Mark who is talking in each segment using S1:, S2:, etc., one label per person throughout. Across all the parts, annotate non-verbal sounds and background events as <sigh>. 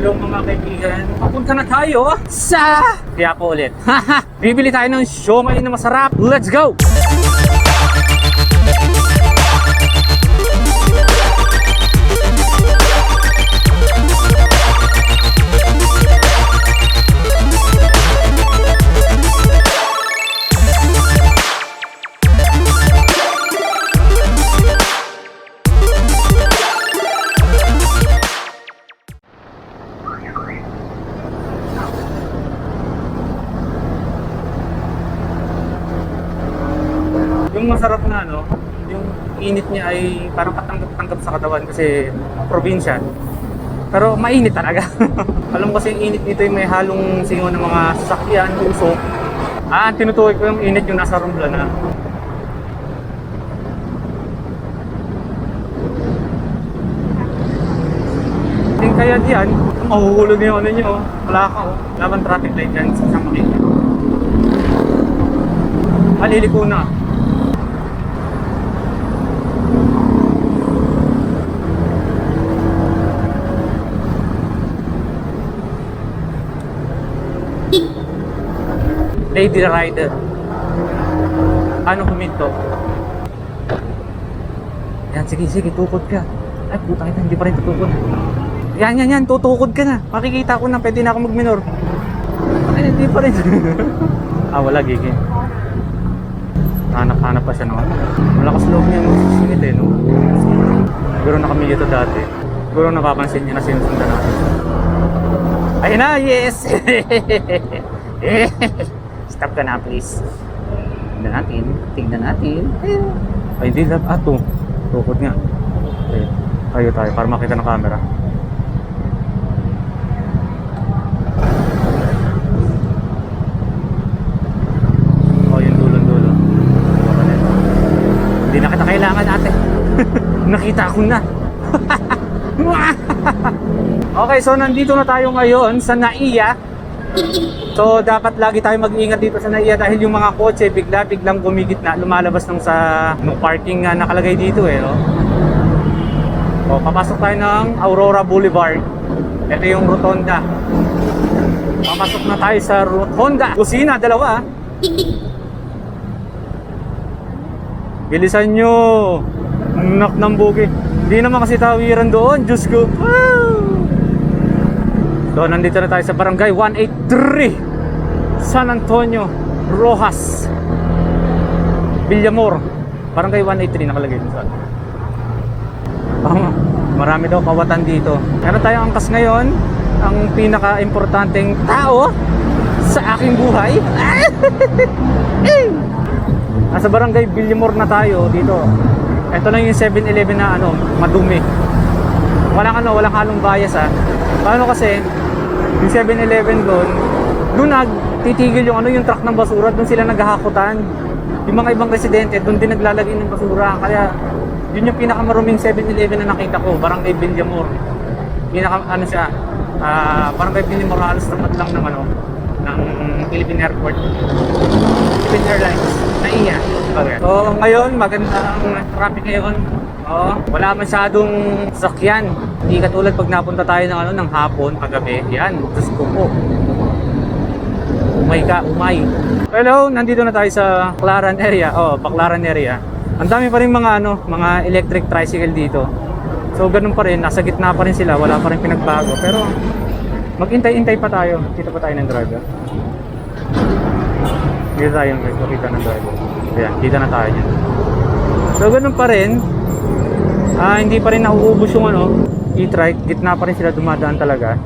S1: Hello mga kaibigan. Papunta na tayo sa Quiapo ulit. <laughs> Bibili tayo ng siomay na masarap. Let's go! Masarap na ano, yung init niya ay parang katanggap-tanggap sa katawan kasi probinsya. Pero mainit talaga. <laughs> Alam kasi init dito yung may halong singaw ng mga sasakyan, usok. Ah, tinutukoy ko yung init yung nasa rumbla na. Yung kaya diyan, mahuhulog yung ano nyo, wala ka oh. Laban traffic light dyan sa isang makita. Maliliko na. Lady Rider. Ano huminto? Yan, sige, sige, tukod ka. Ay, puta kita, hindi pa rin tutukod. Yan, yan, yan, tutukod ka na. Makikita ko na, pwede na ako mag-minor. Ay, hindi pa rin. <laughs> ah, wala, gigi. Hanap-hanap pa siya naman. Malakas loob niya magsusingit eh, no? Siguro na kami dito dati. Siguro napapansin niya na sinusundan natin. Ayun na, yes! <laughs> Stop ka na, please. Tignan natin. Tignan natin. Ayun. Ay, hindi lang. Ah, to. Tukod nga. Okay. Tayo tayo para makita ng camera. Oh, yung dulong-dulo. Hindi na kailangan ate. <laughs> Nakita ko na. <laughs> okay, so nandito na tayo ngayon sa Naiya. So dapat lagi tayo mag-iingat dito sa Naiya dahil yung mga kotse bigla-biglang gumigit na lumalabas nung sa nung parking nga nakalagay dito eh, no? O, papasok tayo ng Aurora Boulevard. Ito yung rotonda. Papasok na tayo sa rotonda. Kusina, dalawa. ah. Bilisan nyo. Nak ng bugi. Hindi naman kasi tawiran doon. Diyos ko. Wow! So, nandito na tayo sa barangay 183. San Antonio, Rojas. Villamor. Barangay 183 nakalagay dito. Oh, marami daw kawatan dito. Meron tayong angkas ngayon. Ang pinaka-importanteng tao sa aking buhay. <laughs> Nasa barangay Villamor na tayo dito. Ito lang yung 7-Eleven na ano, madumi. Walang ano, walang halong bias ah. Paano kasi, yung 7-Eleven doon, doon nagtitigil yung ano, yung truck ng basura, doon sila naghahakutan. Yung mga ibang residente, doon din naglalagay ng basura. Kaya, yun yung pinakamaruming 7-Eleven na nakita ko, barangay Villamor. Pinaka, ano siya, ah, barangay Villamor, halos tapat lang ng ano, ng Philippine Airport. Philippine Airlines, naiya. Okay. So ngayon, magandang traffic ngayon. Oh, wala masyadong sakyan. Hindi katulad pag napunta tayo ng ano ng hapon, paggabi. Yan, Diyos ko po. Umay ka, umay. Hello, nandito na tayo sa Baclaran area. Oh, Baclaran area. Ang dami pa rin mga ano, mga electric tricycle dito. So ganun pa rin, nasa gitna pa rin sila, wala pa rin pinagbago. Pero maghintay-intay pa tayo. Kita pa tayo ng driver. Dito tayo makikita ng driver. Ayan, kita na tayo dyan. So ganun pa rin, ah, hindi pa rin nauubos yung ano, e-trike, gitna pa rin sila dumadaan talaga.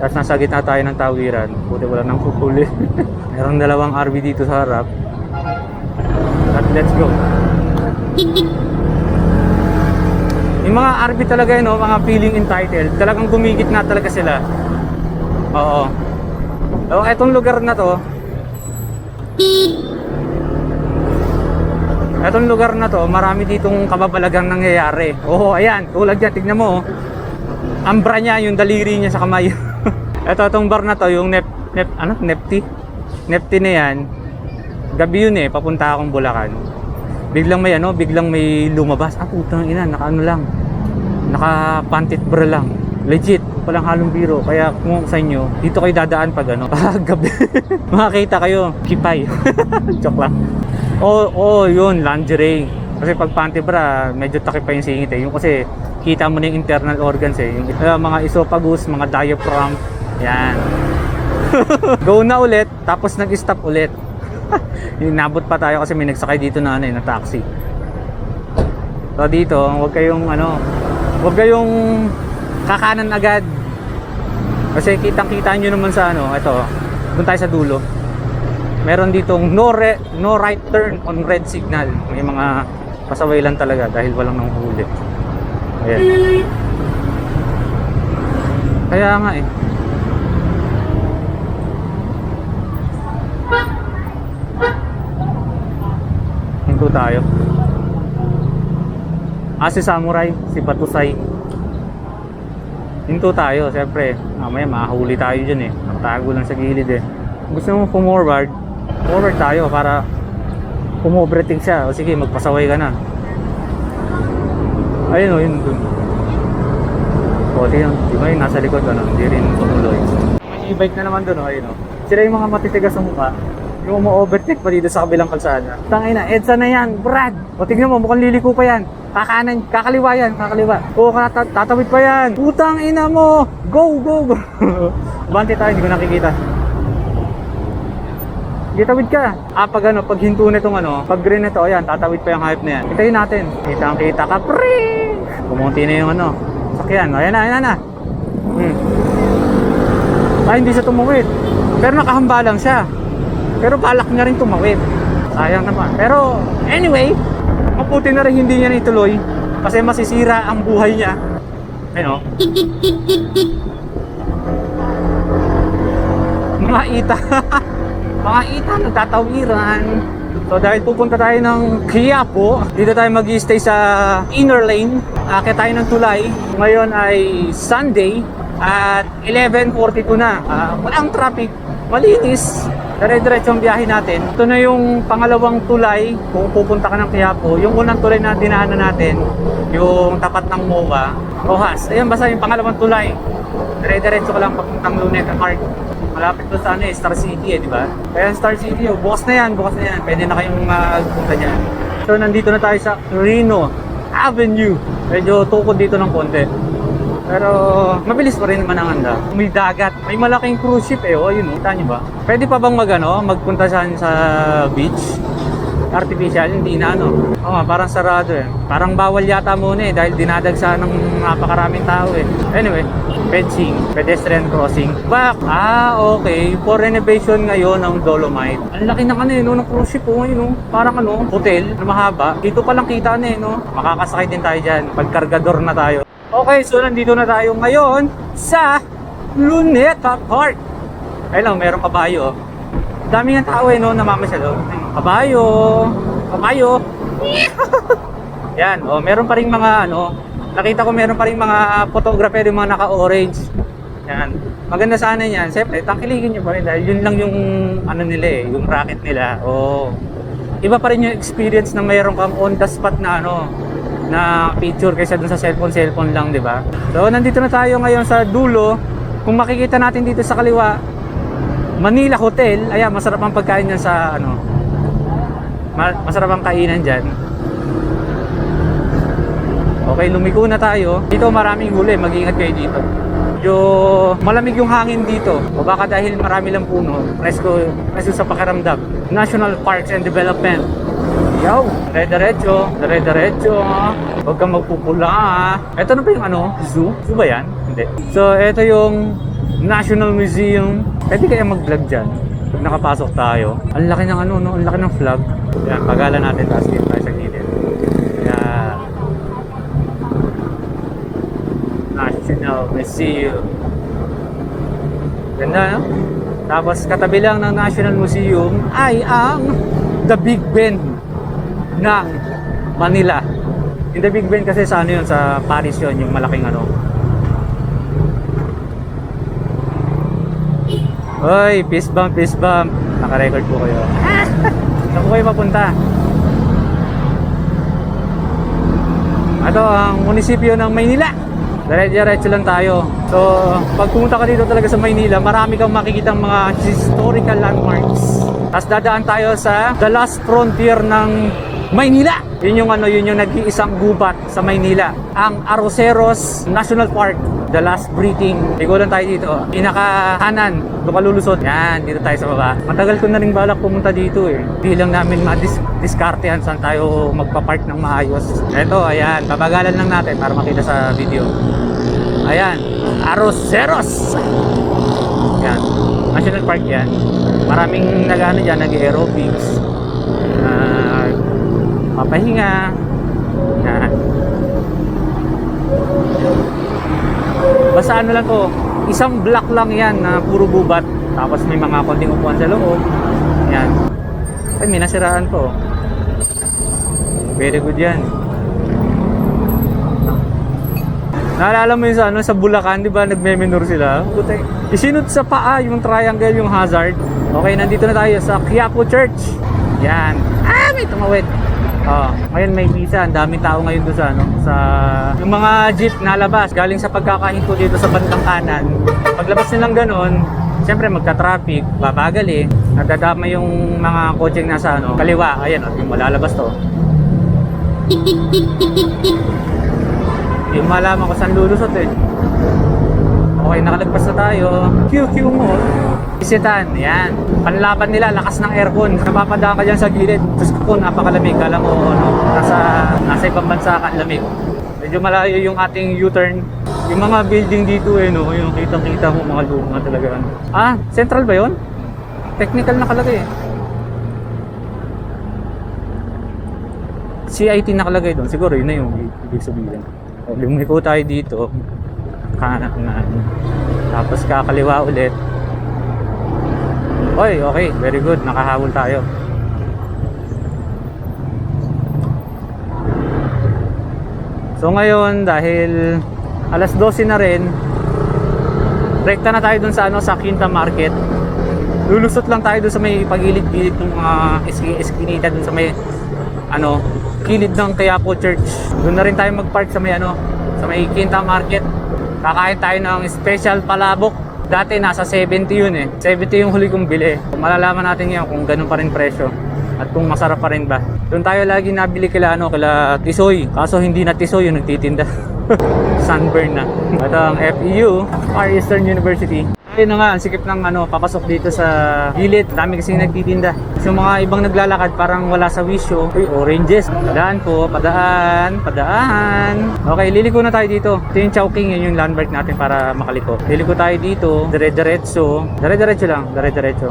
S1: Tapos nasa gitna tayo ng tawiran, buti wala nang pupuli. <laughs> Merong dalawang RV dito sa harap. At let's go. Yung mga RV talaga yun, no, mga feeling entitled, talagang gumigit na talaga sila. Oo. So, etong lugar na to, Etong lugar na to, marami ditong kababalagang nangyayari. Oo, ayan, tulad yan, tignan mo. oh. Ang bra niya, yung daliri niya sa kamay. <laughs> Ito, itong bar na to, yung nep, nep, ano, nepti. Nepti na yan. Gabi yun eh, papunta akong Bulacan. Biglang may ano, biglang may lumabas. Ah, putang ina, naka ano lang. Naka pantit bra lang. Legit. Walang halong biro. Kaya kung sa inyo, dito kayo dadaan pag ano, <laughs> pag gabi. Makakita kayo, kipay. <laughs> Joke lang. Oo, oh, yun, lingerie. Kasi pag panty bra, medyo takip pa yung singit eh. Yung kasi, kita mo na yung internal organs eh. Yung uh, mga esophagus, mga diaphragm. Yan. <laughs> Go na ulit, tapos nag-stop ulit. yung nabot pa tayo kasi may nagsakay dito na ano eh, na taxi. So dito, huwag kayong ano, huwag kayong kakanan agad. Kasi kitang-kita nyo naman sa ano, ito, doon tayo sa dulo. Meron ditong no, re, no right turn on red signal. May mga pasaway lang talaga dahil walang nang huli. Ayan. Kaya nga eh. Hinto tayo. Ah, si Samurai, si Batusay. Hinto tayo, siyempre. Mamaya makahuli tayo dyan eh. Nakatago lang sa gilid eh. Gusto mo pumorward, forward tayo para pumovertake siya. O sige, magpasaway ka na. Ayun o, yun dun. O, tingnan, di ba yung nasa likod, ano, hindi rin tumuloy. May e-bike na naman dun, o, ayun o. Sila yung mga matitigas sa mukha. Yung umu-overtake pa dito sa kabilang kalsada. Tangay na, EDSA na yan, Brad! O, tignan mo, mukhang liliko pa yan. Kakanan, kakaliwa yan, kakaliwa. O, tat- tatawid pa yan. Putang ina mo! Go, go, go! <laughs> Bante tayo, hindi ko nakikita. Hindi tawid ka. Ah, pag ano, pag hinto na itong ano, pag green na to, ayan, tatawid pa yung hype na yan. Kitayin natin. Kita ang kita ka, pre! Kumunti na yung ano, sakyan. Ayan na, ayan na. Hmm. Ay, hindi siya tumawid. Pero nakahamba lang siya. Pero balak niya rin tumawid. Sayang naman. Pero, anyway, mabuti na rin hindi niya ituloy. Kasi masisira ang buhay niya. Ayun o. Mga ita. <laughs> mga ita nagtatawiran. So dahil pupunta tayo ng Quiapo, dito tayo mag stay sa inner lane. Akit tayo ng tulay. Ngayon ay Sunday at 11.42 na. Ah, walang traffic, malinis. Dire-diretso ang biyahe natin. Ito na yung pangalawang tulay kung pupunta ka ng Quiapo. Yung unang tulay na dinaanan natin, yung tapat ng MOA, Rojas. Ayun, basta yung pangalawang tulay. Dire-diretso ka lang papuntang Luneta Park. Malapit to sa ano eh, Star City eh, di ba? Kaya Star City, oh, bukas na yan, bukas na yan. Pwede na kayong magpunta dyan. So, nandito na tayo sa Reno Avenue. Medyo tukod dito ng konti. Pero, mabilis pa rin naman ang handa. May dagat. May malaking cruise ship eh, oh, yun, oh. Kita nyo ba? Pwede pa bang mag, ano, magpunta sa, sa beach? Artificial, hindi na ano. Oo nga, parang sarado eh. Parang bawal yata muna eh, dahil dinadagsa ng napakaraming tao eh. Anyway, fencing, pedestrian crossing. Back! Ah, okay. For renovation ngayon ng Dolomite. Ang laki ng ano eh, no, ng cruise ship oh, yun, oh. Parang ano, hotel na mahaba. Dito pa lang kita na eh, no. Makakasakay din tayo dyan. Pagkargador na tayo. Okay, so nandito na tayo ngayon sa Luneta Park. Ayun lang, merong kabayo. oh. Dami ng tao eh, no, namamasyal. Oh. Kabayo, kabayo. <laughs> Yan, oh, meron pa rin mga ano, nakita ko meron pa rin mga photographer yung mga naka-orange. Yan. Maganda sana yan. Siyempre, tangkiligin nyo pa rin dahil yun lang yung ano nila eh, yung racket nila. Oh. Iba pa rin yung experience na mayroon kang on the spot na ano, na picture kaysa dun sa cellphone cellphone lang, 'di ba? So nandito na tayo ngayon sa dulo. Kung makikita natin dito sa kaliwa, Manila Hotel. Ayan, masarap ang pagkain niyan sa ano. ma- Masarap ang kainan diyan. Okay, lumiko na tayo. Dito maraming huli, mag-ingat kayo dito. Medyo malamig yung hangin dito. O baka dahil marami lang puno, presko, presko sa pakiramdam. National Parks and Development. Yo, dire-diretso, dire-diretso. Huwag kang magpupula. ah. Ito na ba yung ano? Zoo? Zoo ba yan? Hindi. So, ito yung National Museum. Pwede kaya mag-vlog dyan? Pag nakapasok tayo. Ang laki ng ano, no? Ang laki ng flag. Yan, pagalan natin. Tapos dito tayo sa gilid. Yan. National Museum. Ganda, no? Tapos katabi lang ng National Museum ay ang The Big Ben ng Manila. Yung The Big Ben kasi sa ano yun, sa Paris yun, yung malaking ano. Hoy, peace bump, peace bump. Naka-record po kayo. <laughs> Saan po kayo mapunta? Ito ang munisipyo ng Maynila. Dire-diretso lang tayo. So So, pag pumunta ka dito talaga sa Maynila, marami kang makikita mga historical landmarks. Tapos dadaan tayo sa The Last Frontier ng Maynila. Yun yung ano, yun yung nag-iisang gubat sa Maynila. Ang Arroceros National Park. The last breathing. Ligo lang tayo dito. Pinaka kanan. Doon ka lulusot. Yan, dito tayo sa baba. Matagal ko na rin balak pumunta dito eh. Hindi lang namin madiskartehan saan tayo magpa-park ng maayos. Eto, ayan. Babagalan lang natin para makita sa video. Ayan. Arroceros. Yan. National Park yan. Maraming nag-ano dyan, nag-aerobics. Uh, papahinga. Yan. Basta ano lang to, isang block lang yan na puro gubat. Tapos may mga konting upuan sa loob. Yan. Ay, may nasiraan to. Very good yan. Naalala mo yun sa, ano, sa Bulacan, di ba? Nagme-menor sila. Puta, isinod sa paa yung triangle, yung hazard. Okay, nandito na tayo sa Quiapo Church. Yan. Ah, may tumawid. Oh, ngayon may visa, ang daming tao ngayon doon sa ano, sa yung mga jeep nalabas galing sa pagkakahinto dito sa bandang kanan. Paglabas nilang ganun, siyempre magka-traffic, babagal eh. Nadadama yung mga kotseng nasa ano, kaliwa, ayan oh, yung malalabas to. Yung malaman ko saan lulusot eh. Okay, nakalagpas na tayo. QQ Mall. Isitan, yan. Panlaban nila, lakas ng aircon. Napapadaan ka dyan sa gilid. Diyos ko napakalamig. Kala mo, ano, nasa, nasa ibang bansa ka, lamig. Medyo malayo yung ating U-turn. Yung mga building dito eh, no? Yung kitang-kita mo, mga luma talaga. ano. Ah, central ba yun? Technical nakalagay eh. CIT nakalagay doon. Siguro yun na yung ibig sabihin. Lumiko tayo dito. Kanan na. Tapos kakaliwa ulit. Oy, okay. Very good. Nakahabol tayo. So ngayon, dahil alas 12 na rin, rekta na tayo dun sa ano sa Quinta Market. Lulusot lang tayo dun sa may pagilid-gilid ng mga eski- eskinita dun sa may ano, kilid ng Quiapo Church. Doon na rin tayo mag-park sa may ano, sa may Quinta Market. Kakain tayo ng special palabok. Dati nasa 70 yun eh. 70 yung huli kong bili. Malalaman natin ngayon kung ganun pa rin presyo at kung masarap pa rin ba. Doon tayo lagi nabili kila ano, kila Tisoy. Kaso hindi na Tisoy yung nagtitinda. <laughs> Sunburn na. Ito ang FEU, Far Eastern University. Ayun na nga, ang sikip ng ano, papasok dito sa gilid. Dami kasi nagtitinda. So mga ibang naglalakad parang wala sa wisyo. Uy, oranges. Padaan po, padaan, padaan. Okay, liliko na tayo dito. Ito yung Chowking, yun yung landmark natin para makaliko. Liliko tayo dito, dire-diretso. Dire-diretso lang, dire-diretso.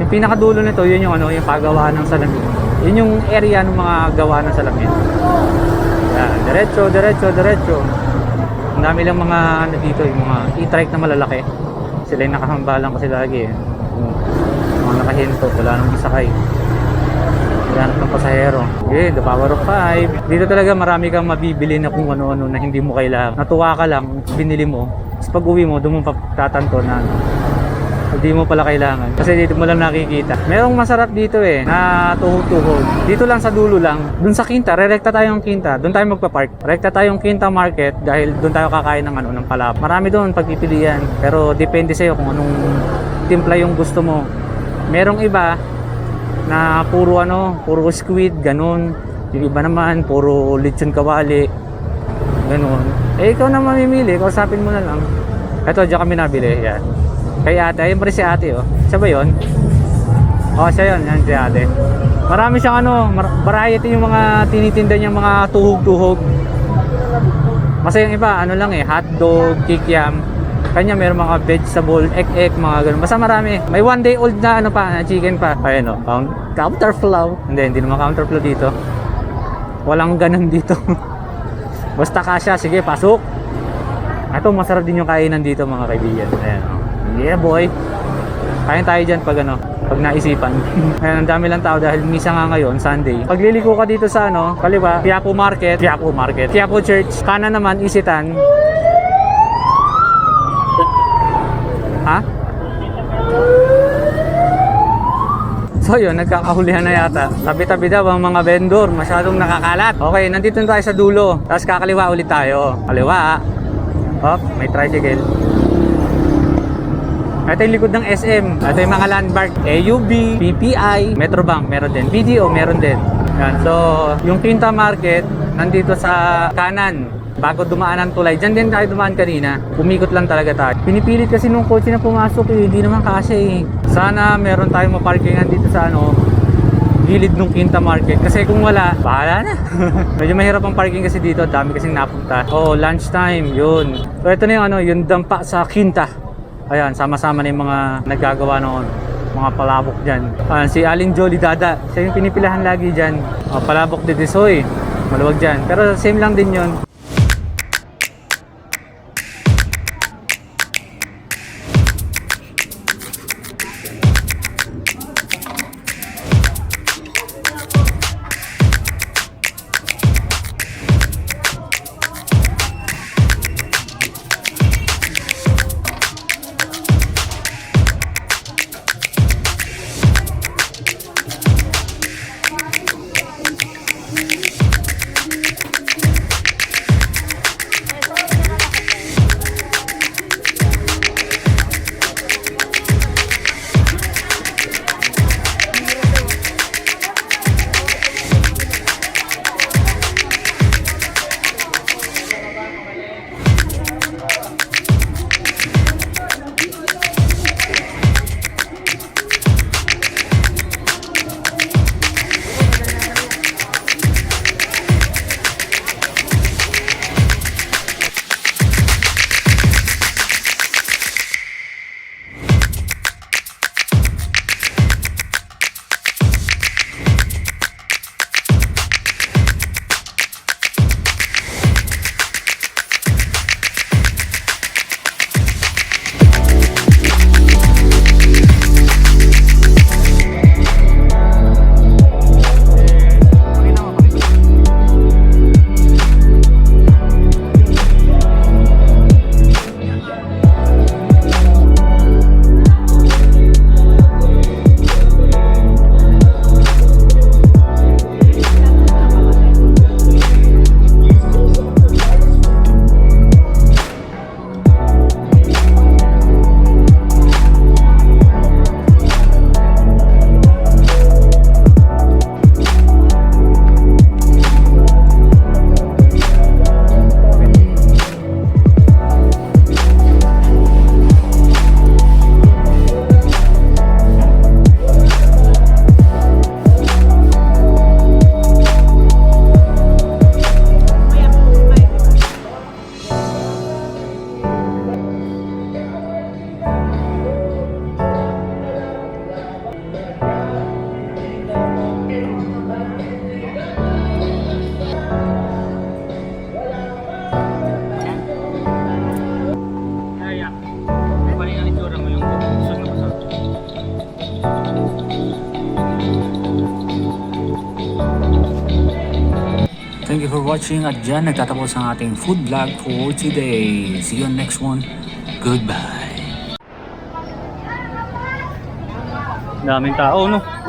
S1: Yung pinakadulo nito, yun yung ano, yung pagawaan ng salamin. Yun yung area ng mga gawa ng salamin. Yan, diretso, diretso, diretso. Ang dami lang mga ano dito, yung mga e-trike na malalaki. Sila yung nakahambalan kasi lagi eh. Mga nakahinto, wala nang sakay. Wala nang pasahero. Okay, the power of 5. Dito talaga marami kang mabibili na kung ano-ano na hindi mo kailangan. Natuwa ka lang, binili mo. Tapos pag uwi mo, doon mo tatanto na hindi mo pala kailangan. Kasi dito mo lang nakikita. Merong masarap dito eh, na tuhog-tuhog. Dito lang sa dulo lang. Doon sa Quinta, re-rekta tayong Quinta. Doon tayo magpa-park. Rekta tayong Quinta Market dahil doon tayo kakain ng ano ng palap. Marami doon pagpipilian. Pero depende sa'yo kung anong timpla yung gusto mo. Merong iba na puro ano, puro squid, ganun. Yung iba naman, puro lechon kawali. Ganun. Eh, ikaw na mamimili. Kausapin mo na lang. Ito, diyan kami nabili. Yan. Kay ate. Ayun pa rin si ate, oh. Siya ba yun? Oo, siya yun. Yan si ate. Marami siyang ano, mar- variety yung mga tinitinda niyang mga tuhog-tuhog. Kasi yung iba, ano lang eh, hotdog, kikiam. Kanya meron mga vegetable, egg-egg, mga ganun. Basta marami. May one day old na ano pa, na chicken pa. Ayun o, count, counterflow. Hindi, hindi naman counterflow dito. Walang ganun dito. <laughs> Basta kasya, sige, pasok. Ito, masarap din yung kainan dito mga kaibigan. Ayan o. Yeah boy. Kain tayo dyan pag ano, pag naisipan. <laughs> Ayan, ang dami lang tao dahil misa nga ngayon, Sunday. Pagliliko ka dito sa ano, kaliwa, Quiapo Market, Quiapo Market, Quiapo Church, kanan naman, Isitan. Ha? So yun, nagkakahulihan na yata. Tabi-tabi daw ang mga vendor, masyadong nakakalat. Okay, nandito na tayo sa dulo. Tapos kakaliwa ulit tayo. Kaliwa. Oh, may tricycle. Ito yung likod ng SM. Ito yung mga landmark. AUB, PPI, Metrobank, meron din. BDO, meron din. Yan. So, yung Quinta Market, nandito sa kanan. Bago dumaan ang tulay. Diyan din tayo dumaan kanina. Umikot lang talaga tayo. Pinipilit kasi nung kotse na pumasok eh. Hindi naman kasi eh. Sana meron tayong maparkingan dito sa ano, gilid ng Quinta Market. Kasi kung wala, bahala na. <laughs> Medyo mahirap ang parking kasi dito. Dami kasing napunta. Oh, lunchtime. Yun. So, ito na yung ano, yung dampa sa Quinta. Ayan, sama-sama na yung mga nagagawa noon. Mga palabok dyan. Ayan, si Aling Jolly Dada. Siya yung pinipilahan lagi dyan. Oh, palabok de Disoy. Maluwag dyan. Pero same lang din yun. Watching at dyan nagtatapos ang ating food vlog for today. See you on next one. Goodbye. Daming tao, no?